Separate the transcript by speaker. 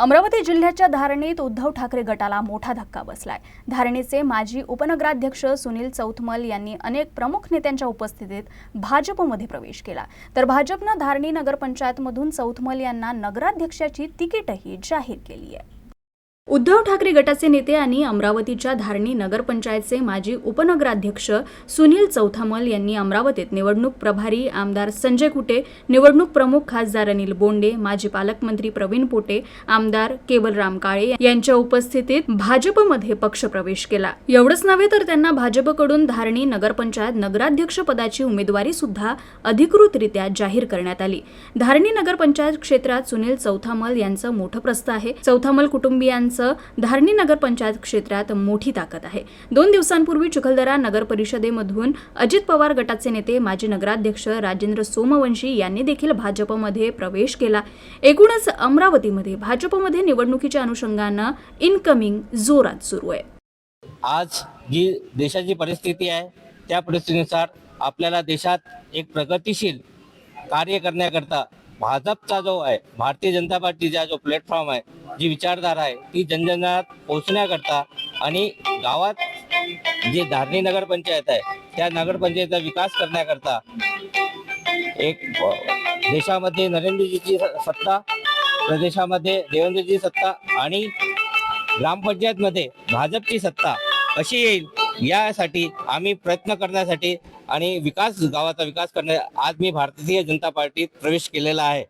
Speaker 1: अमरावती जिल्ह्याच्या धारणीत उद्धव ठाकरे गटाला मोठा धक्का बसलाय. धारणीचे माजी उपनगराध्यक्ष सुनील चौथमल यांनी अनेक प्रमुख नेत्यांच्या उपस्थितीत भाजपमध्ये प्रवेश केला. तर भाजपनं धारणी नगरपंचायतमधून चौथमल यांना नगराध्यक्षाची तिकीटही जाहीर केली आहे. उद्धव ठाकरे गटाचे नेते आणि अमरावतीच्या धारणी नगरपंचायतचे माजी उपनगराध्यक्ष सुनील चौथामल यांनी अमरावतीत निवडणूक प्रभारी आमदार संजय कुटे निवडणूक प्रमुख खासदार अनिल बोंडे माजी पालकमंत्री प्रवीण पोटे आमदार केवलराम काळे यांच्या उपस्थितीत भाजपमध्ये पक्षप्रवेश केला. एवढंच नव्हे तर त्यांना भाजपकडून धारणी नगरपंचायत नगराध्यक्ष पदाची उमेदवारी सुद्धा अधिकृतरित्या जाहीर करण्यात आली. धारणी नगरपंचायत क्षेत्रात सुनील चौथामल यांचं मोठं प्रस्थ आहे. चौथामल कुटुंबियांचं धारणी नगरपंचायत क्षेत्रात मोठी ताकद आहे. दोन दिवसांपूर्वी चिखलदरा नगर परिषदेमधून अजित पवार गटाचे नेते माजी नगराध्यक्ष राजेंद्र सोमवंशी यांनी देखील भाजपमध्ये प्रवेश केला. एकूणच अमरावतीमध्ये भाजपमध्ये निवडणुकीच्या अनुषंगानं इनकमिंग जोरात सुरू आहे.
Speaker 2: आज जी देशाची परिस्थिती आहे त्या परिस्थितीनुसार आपल्याला देशात एक प्रगतिशील कार्य करण्याकरता भाजपचा जो आहे भारतीय जनता पार्टीचा जो प्लॅटफॉर्म आहे जी विचारधारा आहे ती जनजनात पोहोचण्याकरता आणि गावात जे धारणी नगरपंचायत आहे त्या नगरपंचायतीचा विकास करण्याकरता एक देशामध्ये नरेंद्रजीची सत्ता प्रदेशामध्ये देवेंद्रजी सत्ता आणि ग्रामपंचायतमध्ये भाजपची सत्ता कशी येईल यासाठी आम्ही प्रयत्न करण्यासाठी आणि विकास गावाचा विकास करणे आज मी भारतीय जनता पार्टीत प्रवेश केलेला आहे.